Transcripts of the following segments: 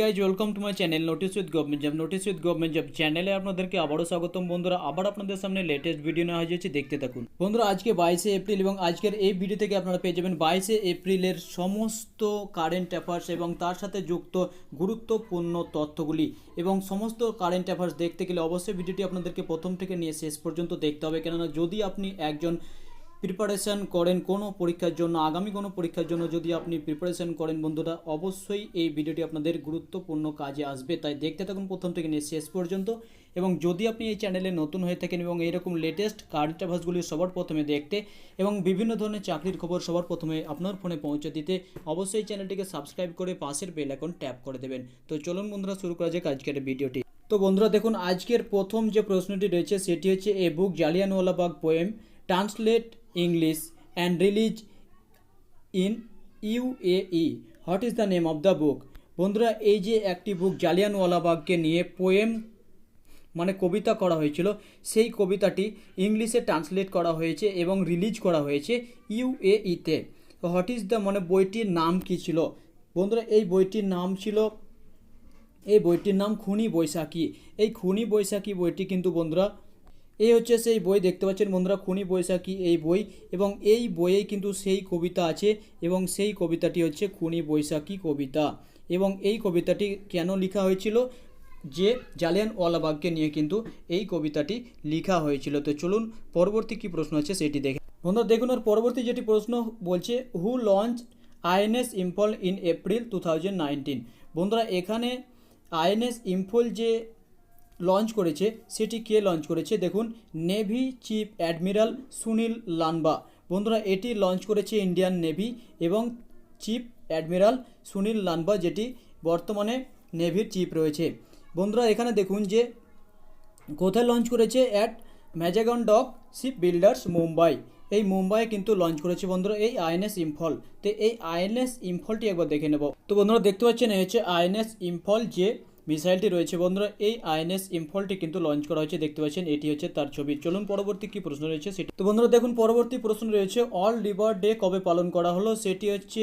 Guys welcome to my channel notice with government job notice with government job চ্যানেলে আপনাদেরকে আবারও স্বাগতম বন্ধুরা। আবার আপনাদের সামনে লেটেস্ট ভিডিও নেওয়া হয়েছে, দেখতে থাকুন। বন্ধুরা, আজকে বাইশে এপ্রিল এবং আজকের এই ভিডিও থেকে আপনারা পেয়ে যাবেন বাইশে এপ্রিলের সমস্ত কারেন্ট অ্যাফেয়ার্স এবং তার সাথে যুক্ত গুরুত্বপূর্ণ তথ্যগুলি। এবং সমস্ত কারেন্ট অ্যাফেয়ার্স দেখতে গেলে অবশ্যই ভিডিওটি আপনাদেরকে প্রথম থেকে নিয়ে শেষ পর্যন্ত দেখতে হবে। কেননা, যদি আপনি একজন প্রিপারেশান করেন কোনো পরীক্ষার জন্য, আগামী কোনো পরীক্ষার জন্য যদি আপনি প্রিপারেশান করেন বন্ধুরা, অবশ্যই এই ভিডিওটি আপনাদের গুরুত্বপূর্ণ কাজে আসবে। তাই দেখতে থাকুন প্রথম থেকে নিয়ে শেষ পর্যন্ত এবং যদি আপনি এই চ্যানেলে নতুন হয়ে থাকেন এবং এইরকম লেটেস্ট কারেন্ট অ্যাফেয়ার্সগুলি সবার প্রথমে দেখতে এবং বিভিন্ন ধরনের চাকরির খবর সবার প্রথমে আপনার ফোনে পৌঁছে দিতে, অবশ্যই চ্যানেলটিকে সাবস্ক্রাইব করে পাশের বেল আইকন ট্যাপ করে দেবেন। তো চলুন বন্ধুরা, শুরু করা যাক আজকের ভিডিওটি। তো বন্ধুরা, দেখুন, আজকের প্রথম যে প্রশ্নটি রয়েছে, সেটি হচ্ছে a book Jallianwala Bagh poem translate English and release in UAE what is the name of the book বন্ধুরা, এই যে একটি বুক জালিয়ানওয়ালাবাগকে নিয়ে পোয়েম মানে কবিতা করা হয়েছিল, সেই কবিতাটি ইংলিশে ট্রান্সলেট করা হয়েছে এবং রিলিজ করা হয়েছে ইউএইতে হোয়াট ইজ দ্য মানে বইটির নাম কী ছিল? বন্ধুরা, এই বইটির নাম ছিল, এই বইটির নাম খুনি বৈশাখী। এই খুনি বৈশাখী বইটি কিন্তু বন্ধুরা এই হচ্ছে সেই বই, দেখতে পাচ্ছেন বন্ধুরা, খুনি বৈশাখী এই বই এবং এই বইয়ে কিন্তু সেই কবিতা আছে এবং সেই কবিতাটি হচ্ছে খুনি বৈশাখী কবিতা এবং এই কবিতাটি কেন লেখা হয়েছিল? যে জালিয়ান ওয়ালাবাগকে নিয়ে কিন্তু এই কবিতাটি লেখা হয়েছিল। তো চলুন, পরবর্তী কী প্রশ্ন আছে সেটি দেখে বন্ধুরা, দেখুন আর পরবর্তী যেটি প্রশ্ন বলছে who launch INS Imphal in April two বন্ধুরা, এখানে আইএনএস ইম্ফল যে লঞ্চ করেছে, সেটি কে লঞ্চ করেছে? দেখুন, navy chief admiral Sunil Lanba. বন্ধুরা, এটি লঞ্চ করেছে ইন্ডিয়ান নেভি এবং চিফ অ্যাডমিরাল সুনীল লানবা, যেটি বর্তমানে নেভির চিফ রয়েছে। বন্ধুরা, এখানে দেখুন যে কোথায় লঞ্চ করেছে? At Mazagon dock ship builders Mumbai. এই মুম্বাইয়ে কিন্তু লঞ্চ করেছে বন্ধুরা, এই আইএনএস ইম্ফল। তো এই আইএনএস ইম্ফলটি একবার দেখে নেব। তো বন্ধুরা, দেখতে পাচ্ছেন, এই হচ্ছে আইএনএস ইম্ফল যে মিসাইলটি রয়েছে বন্ধুরা, এই আইএনএস ইম্ফলটি কিন্তু লঞ্চ করা হয়েছে, দেখতে পাচ্ছেন, এটি হচ্ছে তার ছবি। চলুন পরবর্তী কি প্রশ্ন রয়েছে সেটি তো বন্ধুরা, দেখুন, পরবর্তী প্রশ্ন রয়েছে অল লিভার ডে কবে পালন করা হলো? সেটি হচ্ছে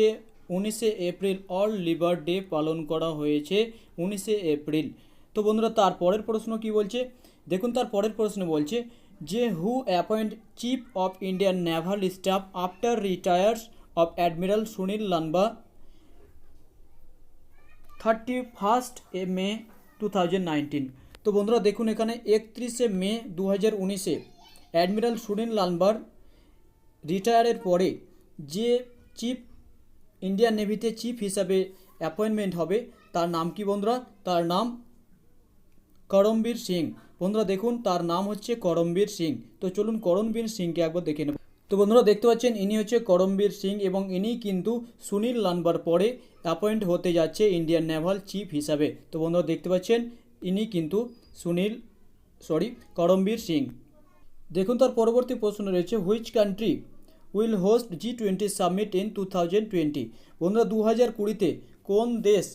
উনিশে এপ্রিল অল লিভার ডে পালন করা হয়েছে উনিশে এপ্রিল। তো বন্ধুরা, তার পরের প্রশ্ন কি বলছে? দেখুন, তার পরের প্রশ্ন বলছে যে who appoint chief of Indian naval staff after retires of admiral Sunil Lanba thirty first a May two তো বন্ধুরা দেখুন এখানে একত্রিশে মে দু হাজার উনিশে অ্যাডমিরাল সুনীল লানবার রিটায়ারের পরে যে চিফ, ইন্ডিয়ান নেভিতে চিফ হিসাবে অ্যাপয়েন্টমেন্ট হবে, তার নাম কি বন্ধুরা? তার নাম করমবীর সিং। বন্ধুরা দেখুন, তার নাম হচ্ছে করমবীর সিং। তো চলুন করমবীর সিংকে একবার দেখে নেব। তো বন্ধুরা দেখতে পাচ্ছেন, ইনি হচ্ছে করমবীর সিং এবং ইনি কিন্তু সুনীল লানবার পরে অ্যাপয়েন্ট হতে যাচ্ছে ইন্ডিয়ান নেভাল চিফ হিসাবে। তো বন্ধুরা দেখতে পাচ্ছেন, ইনি কিন্তু সুনীল সরি করমবীর সিং। দেখুন, তার পরবর্তী প্রশ্ন রয়েছে which country will host G twenty summit in two thousand twenty বন্ধুরা দু হাজার কুড়িতে কোন দেশ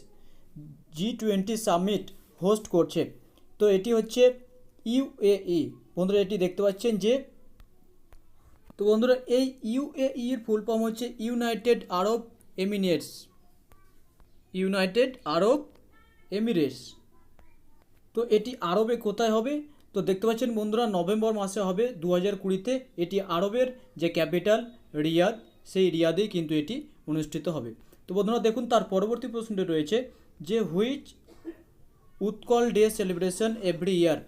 জি টোয়েন্টি সামিট হোস্ট করছে? তো এটি হচ্ছে ইউএই বন্ধুরা, এটি দেখতে পাচ্ছেন যে তো বন্ধুরা, এই ইউএই এর ফুল ফর্ম হচ্ছে United Arab Emirates United Arab Emirates তো এটি আরবে কোথায় হবে? তো দেখতে পাচ্ছেন বন্ধুরা, নভেম্বর মাসে হবে দু হাজার কুড়িতে এটি আরবের যে ক্যাপিটাল রিয়াদ, সেই রিয়াদেই কিন্তু এটি অনুষ্ঠিত হবে। তো বন্ধুরা, দেখুন, তার পরবর্তী প্রশ্নটি রয়েছে যে which Utkal day celebration every year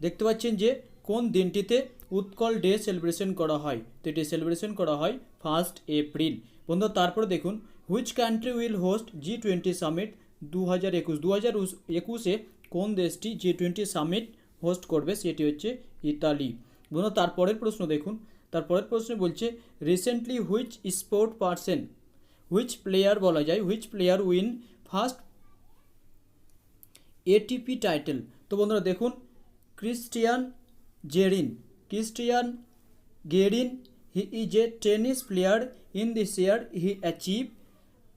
দেখতে পাচ্ছেন যে, কোন দিনটিতে উৎকল ডে সেলিব্রেশন করা হয়। তো এটি সেলিব্রেশন করা হয় ফার্স্ট এপ্রিল। বন্ধুরা তারপরে দেখুন which country will host G twenty summit দু হাজার একুশ? দু হাজার একুশে কোন দেশটি জি টোয়েন্টি সামিট হোস্ট করবে? সেটি হচ্ছে ইতালি। বন্ধুরা তারপরের প্রশ্ন দেখুন। তারপরের প্রশ্নে বলছে recently which sport person which player বলা যায় which player win first ATP title তো বন্ধুরা, দেখুন Cristian Garin Garin he is a tennis player in this year he achieve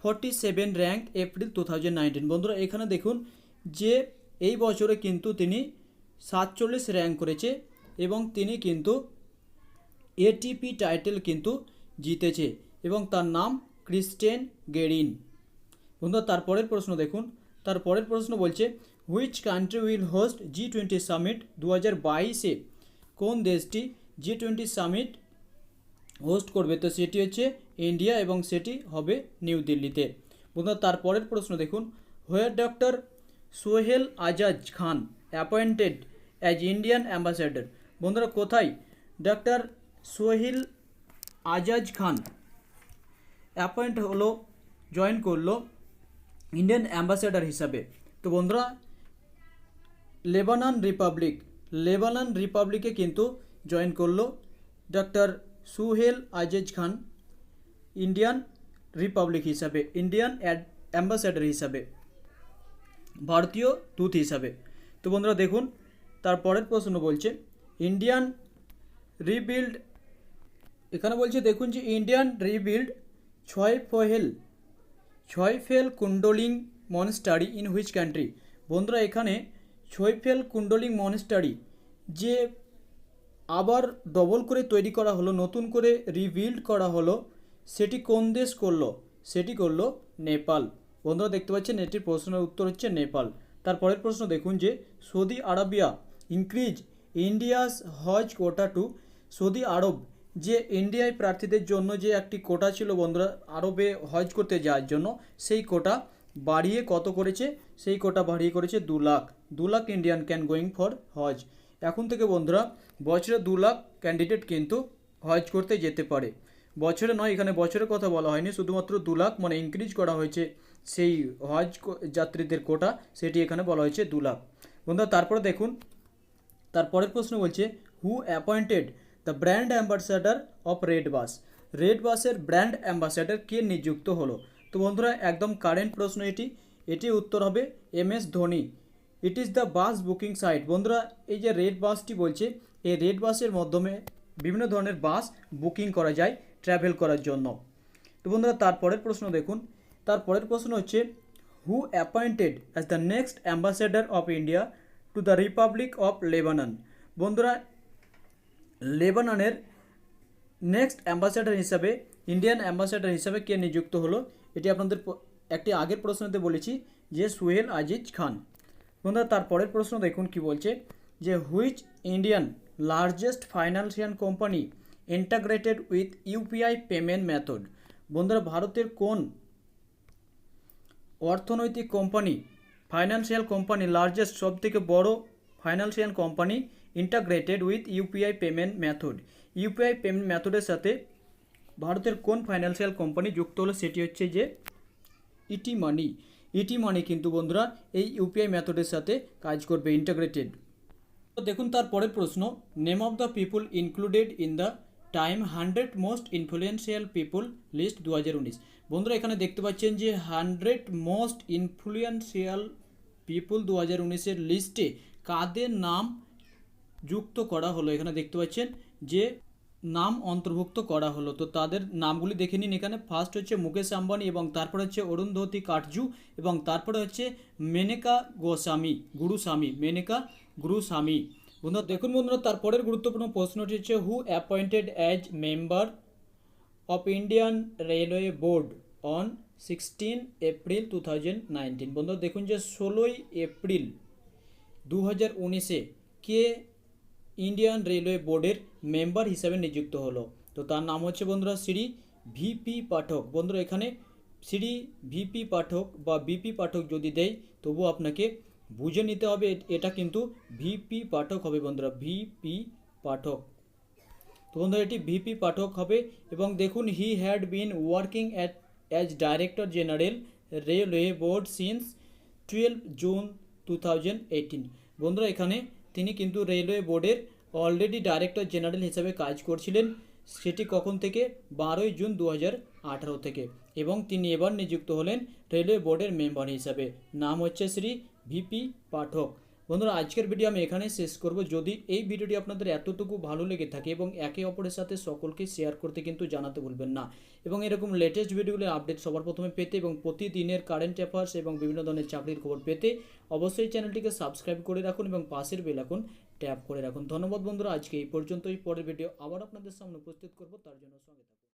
forty seven rank April two বন্ধুরা, এখানে দেখুন যে এই বছরে কিন্তু তিনি সাতচল্লিশ র্যাঙ্ক করেছে এবং তিনি কিন্তু এটিপি টাইটেল কিন্তু জিতেছে এবং তার নাম ক্রিস্টেন গেরিন বন্ধুরা তারপরের প্রশ্ন দেখুন। তার পরের প্রশ্ন বলছে which country will host G twenty summit দু হাজার বাইশে? কোন দেশটি জি টোয়েন্টি সামিট হোস্ট করবে? তো সেটি হচ্ছে ইন্ডিয়া এবং সেটি হবে নিউ দিল্লিতে বন্ধুরা তারপরের প্রশ্ন দেখুন। Where doctor Sohail Ajaz Khan appointed as Indian ambassador বন্ধুরা, কোথায়? ডক্টর সোহেল আজাজ খান অ্যাপয়েন্ট হলো জয়েন করল ইন্ডিয়ান অ্যাম্বাসেডর হিসাবে। তো বন্ধুরা লেবানন রিপাবলিক লেবানন রিপাবলিকে কিন্তু জয়েন করল doctor Suhel Ajaz Khan, Indian republic হিসাবে, ইন্ডিয়ান অ্যাড, অ্যাম্বাসেডর হিসাবে, ভারতীয় দূত হিসাবে। তো বন্ধুরা দেখুন তারপরের প্রশ্ন বলছে, ইন্ডিয়ান রিবিল্ড, এখানে বলছে দেখুন যে ইন্ডিয়ান রিবিল্ড ছয় ফহেল, ছয় fail Kundeling monastery in which country? বন্ধুরা এখানে ছয় ফেল কুন্ডলিং মনস্টারি, যে আবার ডবল করে তৈরি করা হলো, নতুন করে রিবিল্ড করা হলো, সেটি কোন দেশ করল? সেটি করল নেপাল। বন্ধুরা, দেখতে পাচ্ছেন, এটির প্রশ্নের উত্তর হচ্ছে নেপাল। তারপরের প্রশ্ন দেখুন যে, Saudi Arabia, increase India's Hajj quota to Saudi Arab, যে ইন্ডিয়ায় প্রার্থীদের জন্য যে একটি কোটা ছিল বন্ধুরা, আরবে হজ করতে যাওয়ার জন্য, সেই কোটা বাড়িয়ে কত করেছে? সেই কোটা বাড়িয়ে করেছে দু লাখ। দু lakh Indian can going for Hajj এখন থেকে বন্ধুরা, বছরে দু লাখ ক্যান্ডিডেট কিন্তু হজ করতে যেতে পারে। বছরে নয়, এখানে বছরের কথা বলা হয়নি। শুধুমাত্র দু লাখ মানে ইনক্রিজ করা হয়েছে সেই হজ যাত্রীদের কোটা সেটি এখানে বলা হয়েছে দু লাখ। বন্ধুরা, তারপরে দেখুন, তারপরের প্রশ্ন বলছে who appointed the brand ambassador of red bus red বাসের ব্র্যান্ড অ্যাম্বাসাডার কে নিযুক্ত হলো? তো বন্ধুরা, একদম কারেন্ট প্রশ্ন এটি। এটি উত্তর হবে M S Dhoni. It is the bus booking site বন্ধুরা, এই যে রেড বাসটি বলছে, এই রেড বাসের মাধ্যমে বিভিন্ন ধরনের বাস বুকিং করা যায় ট্রাভেল করার জন্য। তো বন্ধুরা তারপরের প্রশ্ন দেখুন। তারপরের প্রশ্ন হচ্ছে who appointed as the next ambassador of India to the republic of Lebanon বন্ধুরা লেবাননের নেক্সট অ্যাম্বাসেডর হিসাবে ইন্ডিয়ান অ্যাম্বাসেডর হিসাবে কে নিযুক্ত হলো, এটি আপনাদের একটি আগের প্রশ্নতে বলেছি যে সুহেল আজিজ খান। বন্ধুরা, তারপরের প্রশ্ন দেখুন কি বলছে যে which Indian largest financial company integrated with UPI payment method বন্ধুরা, ভারতের কোন অর্থনৈতিক কোম্পানি ফাইন্যান্সিয়াল কোম্পানি লার্জেস্ট সব থেকে বড় financial company integrated with UPI payment method UPI payment মেথডের সাথে ভারতের কোন ফাইন্যান্সিয়াল কোম্পানি যুক্ত হলো সেটি হচ্ছে যে ইটি মানি ইটি মানি কিন্তু বন্ধুরা এই ইউপিআই মেথডের সাথে কাজ করবে ইন্টাগ্রেটেড তো দেখুন তার পরের প্রশ্ন name of the people included in the Time hundred most influential people list দু হাজার উনিশ। বন্ধুরা এখানে দেখতে পাচ্ছেন যে হান্ড্রেড মোস্ট ইনফ্লুয়েন্সিয়াল পিপুল দু হাজার উনিশের লিস্টে কাদের নাম যুক্ত করা হলো? এখানে দেখতে পাচ্ছেন যে নাম অন্তর্ভুক্ত করা হলো। তো তাদের নামগুলি দেখে নিন এখানে। ফার্স্ট হচ্ছে মুকেশ আম্বানি এবং তারপরে হচ্ছে অরুন্ধতী কাটজু এবং তারপরে হচ্ছে মেনেকা গোস্বামী গুরুস্বামী মেনেকা গুরুস্বামী বন্ধুরা, দেখুন বন্ধুরা, তারপরের গুরুত্বপূর্ণ প্রশ্নটি হচ্ছে who appointed as member of Indian railway board on sixteen April two thousand nineteen বন্ধুরা, দেখুন যে ষোলোই এপ্রিল দু হাজার উনিশে কে ইন্ডিয়ান রেলওয়ে বোর্ডের মেম্বার হিসাবে নিযুক্ত হলো। তো তার নাম হচ্ছে বন্ধুরা শ্রী ভিপি পাঠক। বন্ধুরা, এখানে শ্রী ভিপি পাঠক বা বিপি পাঠক যদি দেয় তবু আপনাকে বুঝে নিতে হবে এটা কিন্তু ভিপি পাঠক হবে বন্ধুরা, ভিপি পাঠক। তো বন্ধুরা, এটি ভিপি পাঠক হবে এবং দেখুন he had been working at as director general railway board since twelve June two বন্ধুরা, এখানে তিনি কিন্তু রেলওয়ে বোর্ডের অলরেডি ডাইরেক্টর জেনারেল হিসেবে কাজ করছিলেন, সেটি কখন থেকে? বারোই জুন দু হাজার আঠারো থেকে। এবং তিনি এবার নিযুক্ত হলেন রেলওয়ে বোর্ডের মেম্বার হিসাবে। নাম হচ্ছে শ্রী ভিপি পাঠক। বন্ধুরা, আজকের ভিডিও আমি এখানে শেষ করব। যদি এই ভিডিওটি আপনাদের এতটুকু ভালো লেগে থাকে এবং একে অপরের সাথে সকলকে শেয়ার করতে কিন্তু জানাতে ভুলবেন না, এবং এরকম লেটেস্ট ভিডিওগুলোর আপডেট সবার প্রথমে পেতে এবং প্রতিদিনের কারেন্ট অ্যাফেয়ার্স এবং বিভিন্ন ধরনের চাকরির খবর পেতে অবশ্যই চ্যানেলটিকে সাবস্ক্রাইব করে রাখুন এবং পাশের বেল আইকন ট্যাপ করে রাখুন। ধন্যবাদ বন্ধুরা, আজকে এই পর্যন্তই। পরের ভিডিও আবার আপনাদের সামনে উপস্থিত করব, তার জন্য সঙ্গে